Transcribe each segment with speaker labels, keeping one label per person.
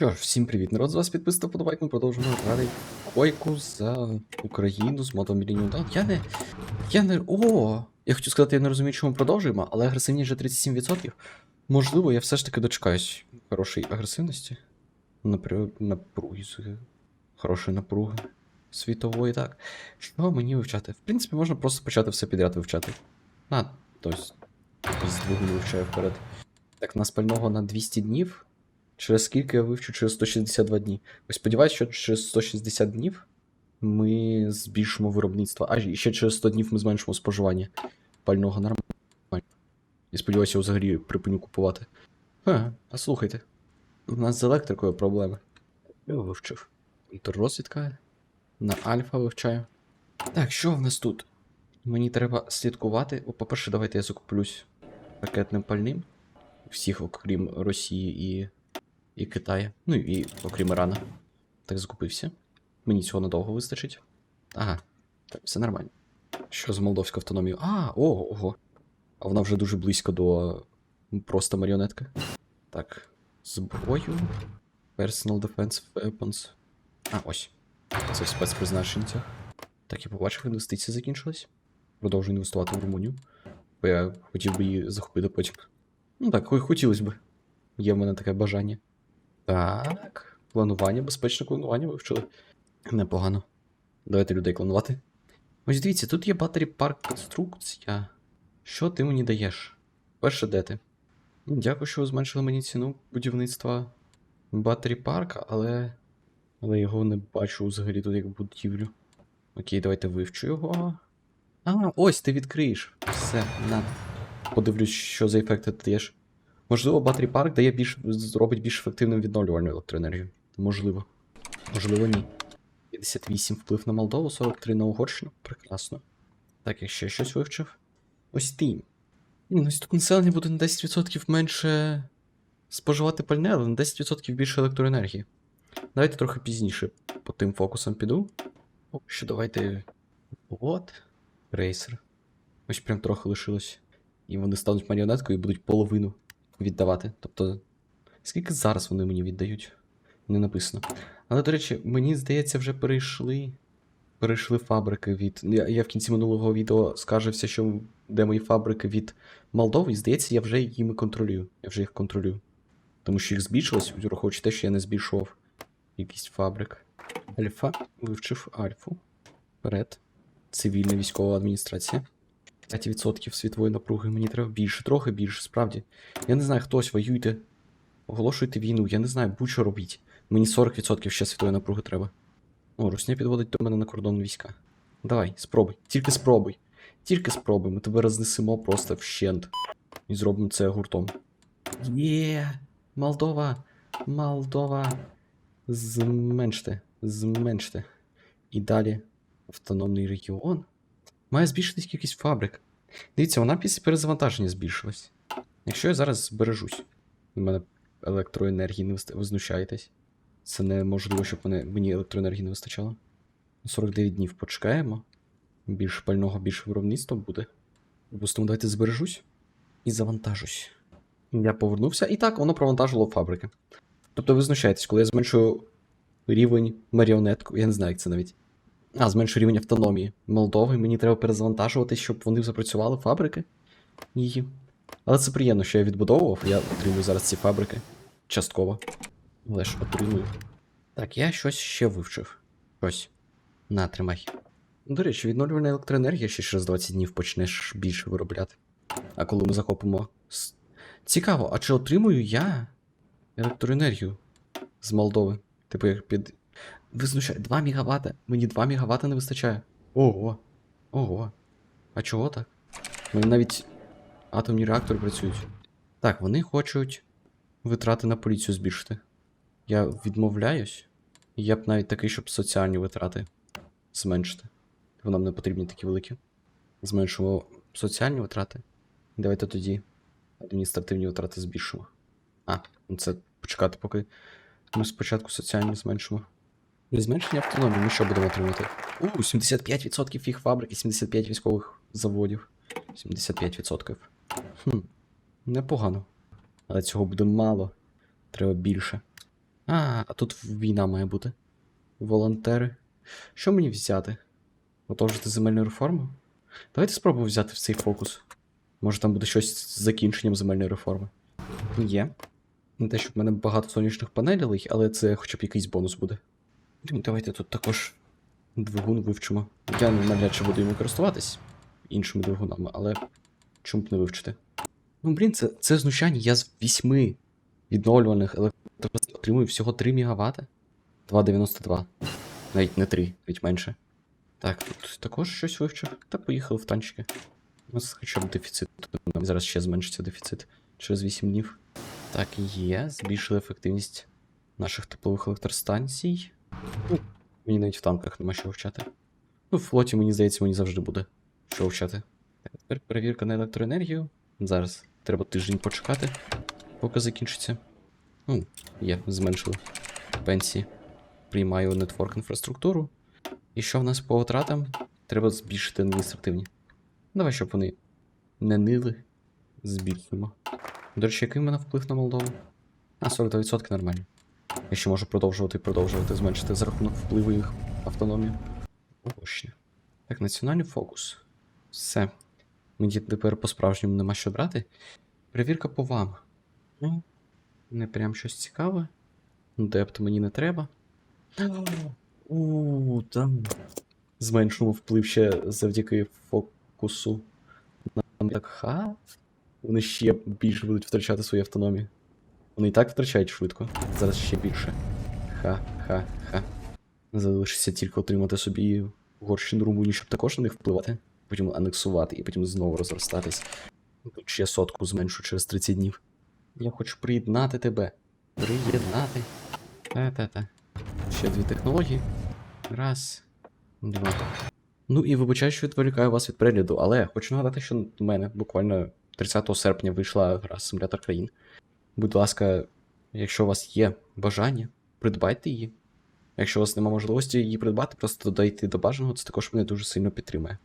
Speaker 1: Що ж, всім привіт, народ, з вас підписано подобайк, ми продовжуємо грати койку за Україну з модом Millennium Dawn. Я не. Я не. О! Я хотів сказати, я не розумію, чому продовжуємо, але агресивніше 37%. Можливо, я все ж таки дочекаюсь хорошої агресивності. Напрю... Напруги. Хорошої напруги. Світової, так. Що мені вивчати? В принципі, можна просто почати все підряд вивчати. А, тобто, з вивчаю вперед. Так, на спального на 200 днів. Через скільки я вивчу? Через 162 дні. Ось сподіваюся, що через 160 днів ми збільшимо виробництво. А ще через 100 днів ми зменшимо споживання пального нормально. І сподіваюся, я взагалі припиню купувати. Ха, а слухайте. У нас з електрикою проблеми. Я вивчив. Контррозвідка. На альфа вивчаю. Так, що в нас тут? Мені треба слідкувати. О, по-перше, давайте я закуплюсь ракетним пальним. Всіх, окрім Росії і і Китаю. Ну і окрім Ірана. Так закупився. Мені цього надовго вистачить. Ага, так, все нормально. Що з молдовською автономією? А, о, ого. А вона вже дуже близько до просто маріонетки. Так. Зброю. Personal Defense Weapons. А, ось. Це в спецпризначенцях. Так, я побачив, інвестиції закінчились. Продовжую інвестувати в Румунію. Бо я хотів би її захопити потім. Ну так, хотілося б. Є в мене таке бажання. Так. Клонування, безпечне клонування вивчили. Непогано. Давайте людей клонувати. Ось дивіться, тут є Battery Park конструкція. Що ти мені даєш? Перше, де ти? Ну, Дякую, що ви зменшили мені ціну будівництва Battery парка, але. Але його не бачу взагалі тут як будівлю. Окей, давайте вивчу його. А, ось ти відкриєш. Все, на. Подивлюсь, що за ефекти ти даєш. Можливо, Battery Park дає більш, зробить більш ефективним відновлювальну електроенергію. Можливо. Можливо, ні. 58 вплив на Молдову, 43 на Угорщину. Прекрасно. Так, я ще щось вивчив. Ось ти. Ні, ну ось тут населення буде на 10% менше споживати пальне, але на 10% більше електроенергії. Давайте трохи пізніше по тим фокусам піду. О, що давайте. От. Рейсер. Ось прям трохи лишилось. І вони стануть маріонеткою і будуть половину віддавати. Тобто, скільки зараз вони мені віддають? Не написано. Але, до речі, мені здається, вже перейшли. Перейшли фабрики від. Я, я в кінці минулого відео скаржився, що де мої фабрики від Молдови, і здається, я вже їми контролюю. Я вже їх контролюю. Тому що їх збільшилось, враховуючи те, що я не збільшував якийсь фабрик. Альфа вивчив Альфу. Вперед. Цивільна військова адміністрація. 5% світової напруги, мені треба більше, трохи більше, справді. Я не знаю, хтось воюйте. Оголошуйте війну, я не знаю, будь-що робіть. Мені 40% ще світової напруги треба. О, Русня підводить до мене на кордон війська. Давай, спробуй, тільки спробуй. Тільки спробуй, ми тебе рознесемо просто вщент. І зробимо це гуртом. Є! Молдова! Молдова! Зменште, зменште. І далі автономний регіон. Має збільшитись кількість фабрик. Дивіться, вона після перезавантаження збільшилась. Якщо я зараз збережусь, у мене електроенергії не вист... ви знущаєтесь. Це неможливо, щоб мене... мені електроенергії не вистачало. 49 днів почекаємо. Більше пального, більше виробництва буде. Допустимо, давайте збережусь і завантажусь. Я повернувся, і так, воно провантажило фабрики. Тобто ви знущаєтесь, коли я зменшую рівень маріонетку, я не знаю, як це навіть. А, зменшую рівень автономії Молдови, мені треба перезавантажувати, щоб вони запрацювали фабрики її. Але це приємно, що я відбудовував, я отримую зараз ці фабрики. Частково. Але ж отримую. Так, я щось ще вивчив. Щось. На, тримай. До речі, відновлювальна електроенергія ще через 20 днів почнеш більше виробляти. А коли ми захопимо. Цікаво, а чи отримую я електроенергію з Молдови? Типу, як під. Ви знущаєте, 2 МВт? Мені 2 МВт не вистачає. Ого. Ого. А чого так? У мене навіть атомні реактори працюють. Так, вони хочуть витрати на поліцію збільшити. Я відмовляюсь. Я б навіть такий, щоб соціальні витрати зменшити. Бо нам не потрібні такі великі. Зменшимо соціальні витрати. Давайте тоді адміністративні витрати збільшимо. А, ну це почекати, поки ми спочатку соціальні зменшимо. І зменшення автономії ми що будемо отримати? У, 75% їх фабрик і 75 військових заводів. 75%. Хм, непогано. Але цього буде мало. Треба більше. А, а тут війна має бути. Волонтери. Що мені взяти? Продовжити земельну реформу? Давайте спробуємо взяти в цей фокус. Може там буде щось з закінченням земельної реформи. Є. Не те, щоб в мене багато сонячних панелей, але це хоча б якийсь бонус буде. Давайте тут також двигун вивчимо. Я навряд чи буду йому користуватись іншими двигунами, але чому б не вивчити? Ну, блін, це, це знущання. Я з вісьми відновлюваних електростанцій отримую всього 3 МВт. 2,92. Навіть не 3, навіть менше. Так, тут також щось вивчив. Та поїхали в танчики. У нас хоча б дефіцит. Зараз ще зменшиться дефіцит через 8 днів. Так, є. Збільшили ефективність наших теплових електростанцій. Ну, мені навіть в танках нема що вивчати. Ну, в флоті, мені здається, мені завжди буде що вивчати. Так, тепер перевірка на електроенергію. Зараз треба тиждень почекати, поки закінчиться. Ну, є, зменшили пенсії. Приймаю нетворк інфраструктуру. І що в нас по втратам? Треба збільшити адміністративні. Давай, щоб вони не нили. Збільшимо. До речі, який в мене вплив на Молдову? А, 42% нормально. Я ще можу продовжувати і продовжувати зменшити за рахунок впливу їх автономію. Мощно. Так, національний фокус. Все. Мені тепер по-справжньому нема що брати. Перевірка по вам. Ну, не прям щось цікаве. Депт мені не треба. У, там. Зменшимо вплив ще завдяки фокусу. Так ха. Вони ще більше будуть втрачати свою автономію. Вони і так втрачають швидко. Зараз ще більше. Ха-ха-ха. Залишиться тільки отримати собі Угорщину Румунію, щоб також на них впливати. Потім анексувати і потім знову розростатись. Тут ще сотку зменшу через 30 днів. Я хочу приєднати тебе. Приєднати. Та-та-та. Ще дві технології. Раз, два. Ну і вибачаю, що відволікаю вас від перегляду, але хочу нагадати, що в мене буквально 30 серпня вийшла гра Симулятор країн. Будь ласка, якщо у вас є бажання, придбайте її. Якщо у вас немає можливості її придбати, просто додайте до бажаного, це також мене дуже сильно підтримує.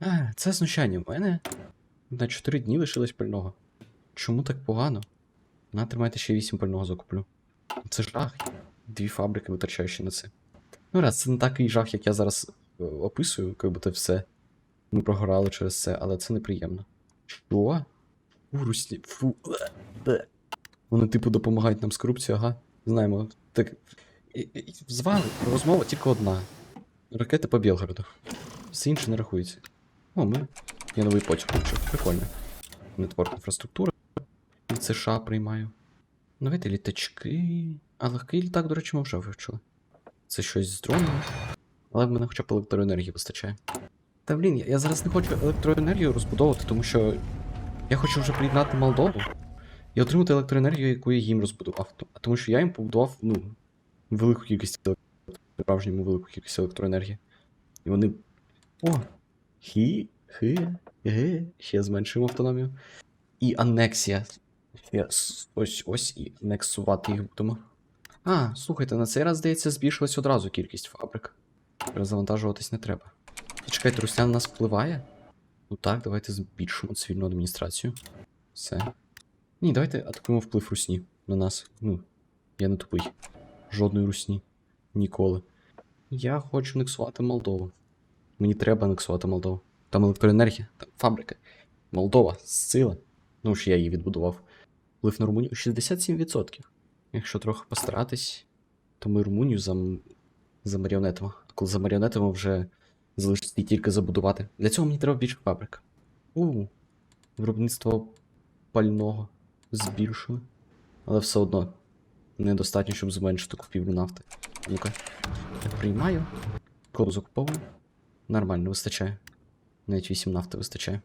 Speaker 1: А, це знущання в мене. На 4 дні лишилось пального. Чому так погано? На, тримайте ще 8 пального закуплю. Це жах. Дві фабрики витрачаю ще на це. Ну, раз, це не такий жах, як я зараз е, описую, як будто все. Ми прогорали через це, але це неприємно. Що? Фу, русні. Фу. Бе. Бе. Вони, типу, допомагають нам з корупцією, ага. Знаємо. Так. З вами розмова тільки одна. Ракети по Білгороду. Все інше не рахується. О, ми. Я новий потяг включив. Прикольно. Нетворк інфраструктура. Від США приймаю. Давайте літачки. А легкий літак, до речі, ми вже вивчили. Це щось з дроном. Але в мене хоча б електроенергії вистачає. Та блін, я, я зараз не хочу електроенергію розбудовувати, тому що я хочу вже приєднати Молдову і отримати електроенергію, яку я їм розбудував. Тому що я їм побудував, ну, велику кількість справжньому велику кількість електроенергії. І вони. О! Хі, хи, ге, ще зменшуємо автономію. І анексія. Ось ось і анексувати їх будемо. А, слухайте, на цей раз, здається, збільшилась одразу кількість фабрик. Перезавантажуватись не треба. Чекайте, Руснян на нас впливає? Ну так, давайте збільшимо цивільну адміністрацію. Все. Ні, давайте атакуємо вплив русні на нас. Ну, я не тупий. Жодної русні. Ніколи. Я хочу анексувати Молдову. Мені треба анексувати Молдову. Там електроенергія, там фабрика. Молдова, сила. Ну ж я її відбудував. Вплив на Румунію 67%. Якщо трохи постаратись, то ми Румунію зам... замаріонетимо. А коли замаріонетимо, вже залишиться тільки забудувати. Для цього мені треба більше фабрик. У, виробництво пального збільшили. Але все одно недостатньо, щоб зменшити купівлю нафти. Ну-ка. Я приймаю. Коду закуповую. Нормально, вистачає. Навіть 8 нафти вистачає.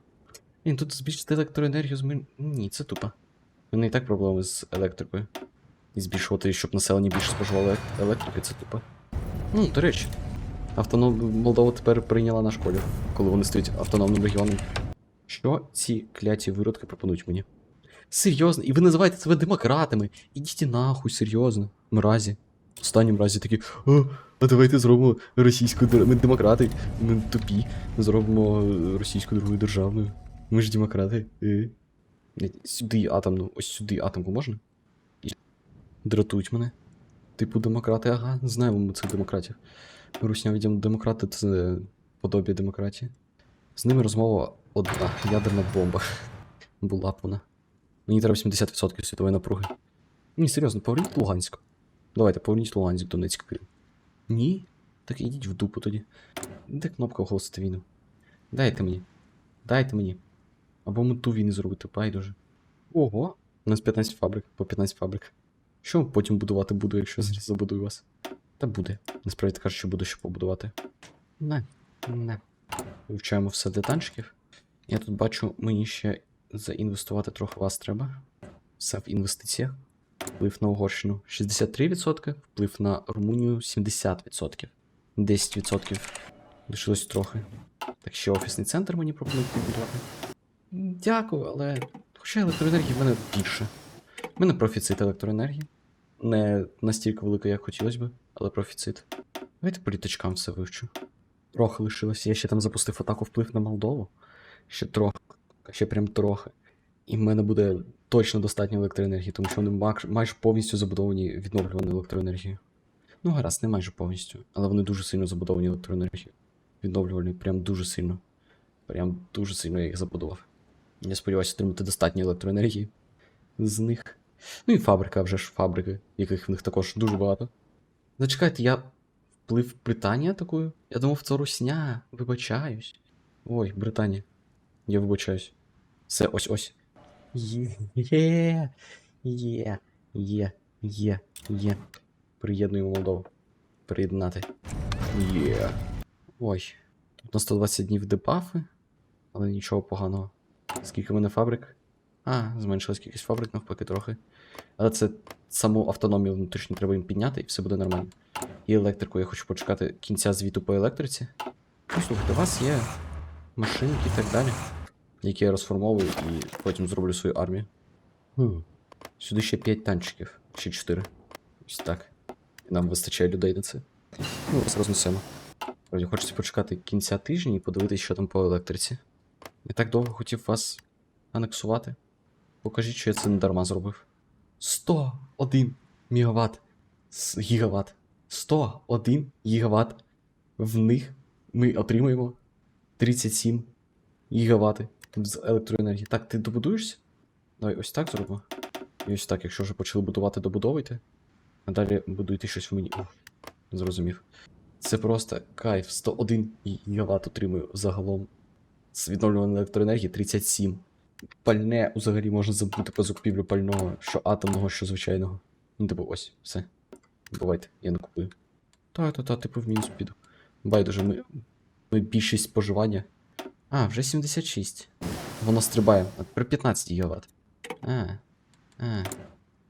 Speaker 1: І тут збільшити електроенергію змін. Ні, це тупо. Мене і так проблеми з електрикою. І збільшувати, щоб населення більше споживало електрики, це тупо. Ну, до речі, автоном... Молдова тепер прийняла наш колір, коли вони стають автономним регіоном. Що ці кляті виродки пропонують мені? Серйозно, і ви називаєте себе демократами. Ідіть нахуй, серйозно. Мразі. В останньому разі такі. О, а давайте зробимо російську Ми демократи, ми тупі. Зробимо е, російську другою державною. Ми ж демократи. Е. Сюди атомну, ось сюди атомку можна? Дратують мене. Типу демократи, ага, знаємо ми цих демократів. Русня, видимо, демократи це подобі демократії. З ними розмова одна ядерна бомба. Була б вона. Мені треба 70% світової напруги. Ні, серйозно, поверніть Луганськ. Давайте, поверніть Луганськ, Донецьк. Ні? Так ідіть в дупу тоді. Де кнопка оголосити війну? Дайте мені. Дайте мені. Або мету війни зробити, байдуже. Ого, у нас 15 фабрик, по 15 фабрик. Що потім будувати буду, якщо зараз забудую вас? Та буде. Насправді кажуть, що буду ще побудувати. Не, не. Вивчаємо все для танчиків. Я тут бачу, мені ще заінвестувати трохи вас треба. Все в інвестиціях. Вплив на Угорщину 63%, вплив на Румунію 70%. 10% лишилось трохи. Так ще офісний центр мені пропонують побудувати. Дякую, але. Хоча електроенергії в мене більше. У мене профіцит електроенергії. Не настільки великий, як хотілося б, але профіцит. Давайте по літачкам все вивчу. Трохи лишилося. Я ще там запустив атаку вплив на Молдову. Ще трохи. Ще прям трохи. І в мене буде точно достатньо електроенергії, тому що вони майже повністю забудовані відновлюваною електроенергією. Ну, гаразд, не майже повністю, але вони дуже сильно забудовані електроенергією. Відновлювальні, прям дуже сильно. Прям дуже сильно я їх забудував. Я сподіваюся отримати достатньо електроенергії з них. Ну і фабрика, вже ж фабрики, яких в них також дуже багато. Зачекайте, я вплив Британії атакую? Я думав, це Русня. Вибачаюсь. Ой, Британія. Я вибачаюсь. Все, ось ось. Є, є, є, є, є. Приєднуємо Молдову. Приєднати. Є. Ой. Тут на 120 днів дебафи, але нічого поганого. Скільки в мене фабрик? А, зменшилась кількість фабрик навпаки трохи. Але це саму автономію внутрішню треба їм підняти, і все буде нормально. І електрику я хочу почекати кінця звіту по електриці. Ну, слухайте, у вас є машинки і так далі, які я розформовую і потім зроблю свою армію. Хм. Сюди ще 5 танчиків, ще 4. Ось так. І нам вистачає людей на це. Ну, раз рознесемо. Справді, Хочеться почекати кінця тижня і подивитися, що там по електриці. Я так довго хотів вас анексувати. Покажіть, що я це не дарма зробив. 101 мегаватт. С- Гігаватт. 101 гігаватт. В них ми отримуємо 37 гігавати з електроенергії. Так, ти добудуєшся? Давай ось так зробимо. І ось так, якщо вже почали будувати, добудовуйте. А далі будуйте щось в мені. Зрозумів. Це просто кайф. 101 гігаватт отримую загалом. З відновлюваної електроенергії 37. Пальне взагалі можна забути про закупівлю пального, що атомного, що звичайного. Ну, типу, ось, все. Бувайте, я не купую. Та-та-та, типу в мінус піду. Байдуже, ми, ми більшість споживання. А, вже 76. Воно стрибає. Тепер 15 ГВт. А. А.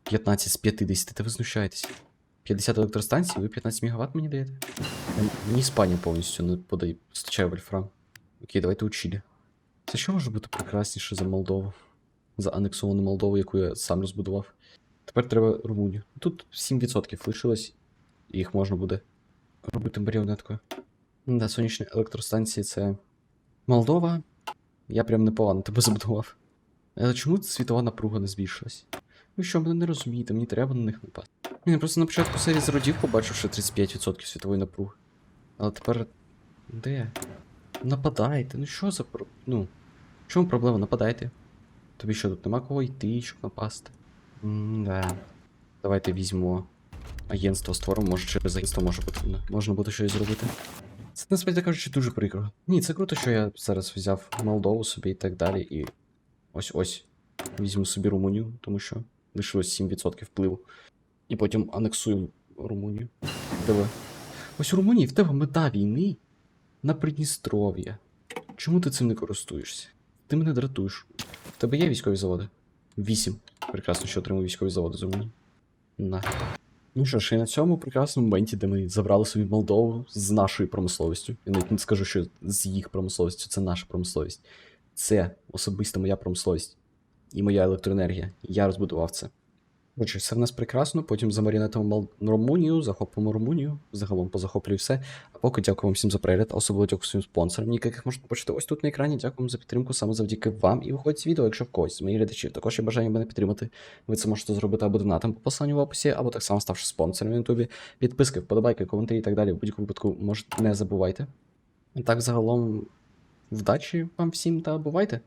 Speaker 1: 15 з 50, та ви знущаєтесь. 50 електростанцій, ви 15 МВт мені даєте? Мені Іспанія повністю не подає, постачає вольфрам. Окей, давайте у Чилі. Це що може бути прекрасніше за Молдову? За анексовану Молдову, яку я сам розбудував. Тепер треба Румунію. Тут 7% лишилось, і їх можна буде робити маріонеткою. Да, сонячні електростанції це Молдова. Я прям непогано тебе забудував. Але чому світова напруга не збільшилась? Ви що, мене не розумієте, мені треба на них напасти. Я просто на початку серії зродів побачив, що 35% світової напруги. Але тепер. Де? Нападайте, ну що за про. Ну. В чому проблема? Нападайте. Тобі що тут нема кого йти, щоб напасти? М-да. Давайте візьмемо агентство створимо, може через агентство може потрібно. Можна буде щось зробити. Це насправді кажучи дуже прикро. Ні, це круто, що я зараз взяв Молдову собі і так далі, і ось ось візьму собі Румунію, тому що лишилось 7% впливу. І потім анексую Румунію. Тебе. Ось у Румунії в тебе мета війни на Придністров'я. Чому ти цим не користуєшся? Ти мене дратуєш. В тебе є військові заводи? Вісім. Прекрасно, що отримав військові заводи з Румунії. На. Ну що ж, і на цьому прекрасному моменті, де ми забрали собі Молдову з нашою промисловістю. Я навіть не скажу, що з їх промисловістю, це наша промисловість. Це особисто моя промисловість і моя електроенергія. Я розбудував це. Отже, все в нас прекрасно. Потім замарінетимо Румунію, захопимо Румунію, загалом позахоплюю все. А поки дякую вам всім за перегляд, особливо дякую своїм спонсорам, яких можете почути ось тут на екрані. Дякую вам за підтримку саме завдяки вам. І виходить з відео, якщо в когось з моїх глядачів також є бажання мене підтримати. Ви це можете зробити або донатом по посиланню в описі, або так само ставши спонсором на Ютубі. Підписки, вподобайки, коментарі і так далі. В будь-якому випадку може, не забувайте. Так, загалом, вдачі вам всім та бувайте!